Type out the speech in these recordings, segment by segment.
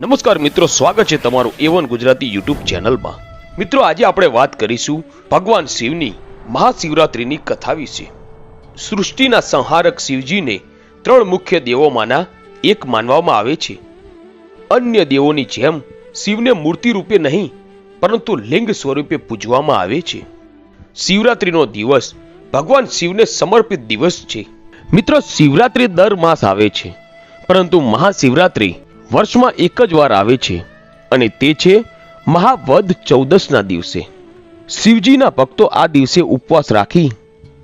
નમસ્કાર મિત્રો, સ્વાગત છે તમારું એવન ગુજરાતી યુટ્યુબ ચેનલમાં. મિત્રો, આજે આપણે વાત કરીશું ભગવાન શિવની મહાશિવરાત્રિની કથા વિશે. સૃષ્ટિના સંહારક શિવજીને ત્રણ મુખ્ય દેવોમાંના એક માનવામાં આવે છે. અન્ય દેવોની જેમ શિવને મૂર્તિ રૂપે નહીં, પરંતુ લિંગ સ્વરૂપે પૂજવામાં આવે છે. શિવરાત્રિનો દિવસ ભગવાન શિવને સમર્પિત દિવસ છે. મિત્રો, શિવરાત્રિ દર માસ આવે છે, પરંતુ મહાશિવરાત્રિ વર્ષમાં એક જ વાર આવે છે અને તે છે મહાવદ ચૌદસના દિવસે. શિવજીના ભક્તો આ દિવસે ઉપવાસ રાખી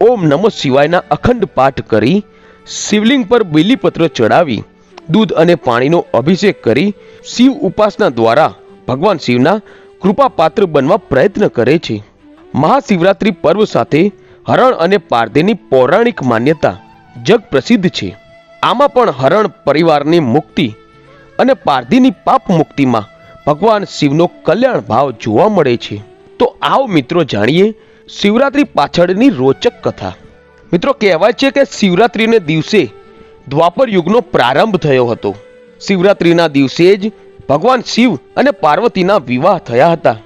ઓમ નમઃ શિવાયના અખંડ પાઠ કરી શિવલિંગ પર બિલીપત્ર ચડાવી, દૂધ અને પાણીનો અભિષેક કરી શિવ ઉપાસના દ્વારા ભગવાન શિવના કૃપાપાત્ર બનવા પ્રયત્ન કરે છે. મહાશિવરાત્રિ પર્વ સાથે હરણ અને પારદેની પૌરાણિક માન્યતા જગ પ્રસિદ્ધ છે. આમાં પણ હરણ પરિવારની મુક્તિ અને પારધીની પાપ મુક્તિમાં ભગવાન શિવનો કલ્યાણ ભાવ જોવા મળે છે. તો આવો મિત્રો જાણીએ શિવરાત્રિ પાછળની રોચક કથા. મિત્રો કહેવાય છે કે શિવરાત્રિને દિવસે દ્વાપર યુગનો પ્રારંભ થયો હતો. શિવરાત્રિના દિવસે જ ભગવાન શિવ અને પાર્વતીના વિવાહ થયા હતા.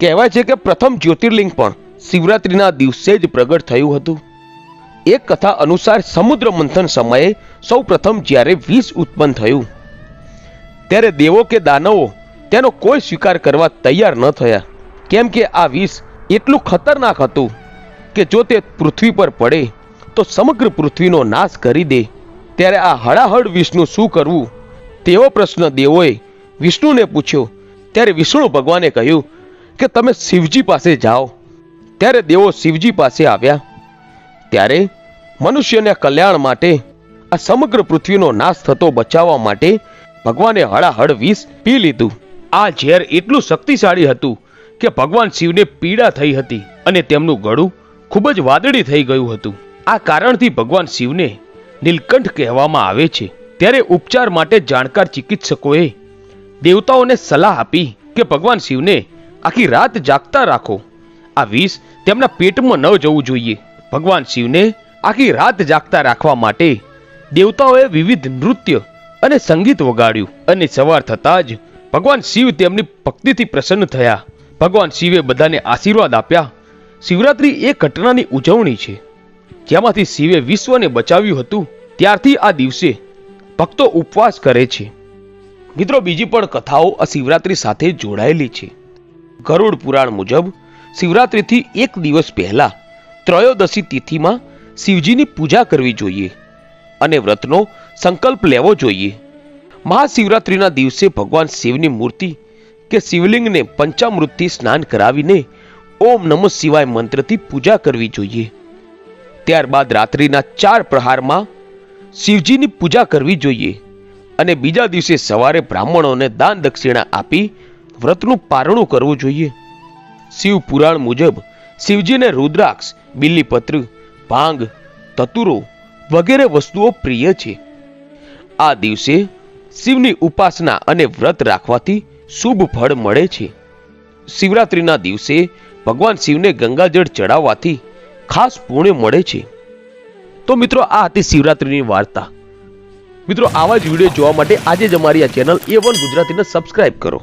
કહેવાય છે કે પ્રથમ જ્યોતિર્લિંગ પણ શિવરાત્રિના દિવસે જ પ્રગટ થયું હતું. એક કથા અનુસાર સમુદ્ર મંથન સમયે સૌ પ્રથમ જ્યારે વિષ ઉત્પન્ન થયું. ત્યારે દેવો કે દાનવો તેનો કોઈ સ્વીકાર કરવા તૈયાર ન થયા. કેમ કે આ વિષ એટલું ખતરનાક હતું કે જો તે પૃથ્વી પર પડે, તો સમગ્ર પૃથ્વીનો નાશ કરી દે. ત્યારે આ હળાહળ વિષ્ણુ શું કરવું? તેવો પ્રશ્ન દેવોએ વિષ્ણુને પૂછ્યો. ત્યારે વિષ્ણુ ભગવાને કહ્યું કે તમે શિવજી પાસે જાઓ. ત્યારે દેવો શિવજી પાસે આવ્યા. ત્યારે મનુષ્યને કલ્યાણ માટે આ સમગ્ર પૃથ્વીનો નાશ થતો બચાવવા માટે ભગવાને હળાહળ વિષ પી લીધું. આ ઝેર એટલું શક્તિશાળી હતું કે ભગવાન શિવને પીડા થઈ હતી અને તેમનું ગળું ખૂબ જ વાદળી થઈ ગયું હતું. આ કારણથી ભગવાન શિવને નીલકંઠ કહેવામાં આવે છે. ત્યારે ઉપચાર માટે જાણકાર ચિકિત્સકોએ દેવતાઓને સલાહ આપી કે ભગવાન શિવને આખી રાત જાગતા રાખો. આ વિષ તેમના પેટમાં ન જવું જોઈએ. ભગવાન શિવને આખી રાત જાગતા રાખવા માટે દેવતાઓએ વિવિધ નૃત્ય અને સંગીત વગાડ્યું. અને સવાર થતાં જ ભગવાન શિવ તેમની ભક્તિથી પ્રસન્ન થયા. ભગવાન શિવે બધાને આશીર્વાદ આપ્યા. શિવરાત્રિ એ ઘટનાની ઉજવણી છે. જેમાંથી શિવે વિશ્વને બચાવ્યું હતું, ત્યારથી આ દિવસે ભક્તો ઉપવાસ કરે છે. મિત્રો, બીજી પણ કથાઓ આ શિવરાત્રિ સાથે જોડાયેલી છે. ગરુડ પુરાણ મુજબ, શિવરાત્રિથી એક દિવસ પહેલા ત્રયોદશી તિથિમાં શિવજીની પૂજા કરવી જોઈએ. અને વ્રતનો સંકલ્પ લેવો જોઈએ. મહાશિવરાત્રિના દિવસે ભગવાન શિવની મૂર્તિ કે શિવલિંગને પંચામૃતથી સ્નાન કરાવીને ઓમ નમઃ શિવાય મંત્રથી પૂજા કરવી જોઈએ. ત્યારબાદ રાત્રિના ચાર પ્રહારમાં શિવજીની પૂજા કરવી જોઈએ અને બીજા દિવસે સવારે બ્રાહ્મણોને દાન દક્ષિણા આપી વ્રતનું પારણું કરવું જોઈએ. શિવ પુરાણ મુજબ શિવજીને રુદ્રાક્ષ બિલ્લીપત્ર ભાંગ, તતુરો વગેરે વસ્તુઓ પ્રિય છે. આ દિવસે શિવની ઉપાસના અને વ્રત રાખવાથી શુભ ફળ મળે છે. શિવરાત્રિના દિવસે ભગવાન શિવને ગંગાજળ ચડાવવાથી ખાસ પુણ્ય મળે છે. તો મિત્રો, આ હતી શિવરાત્રિની વાર્તા. મિત્રો, આવા જ વીડિયો જોવા માટે આજે જ અમારી આ ચેનલ એ વન ગુજરાતીને સબસ્ક્રાઇબ કરો.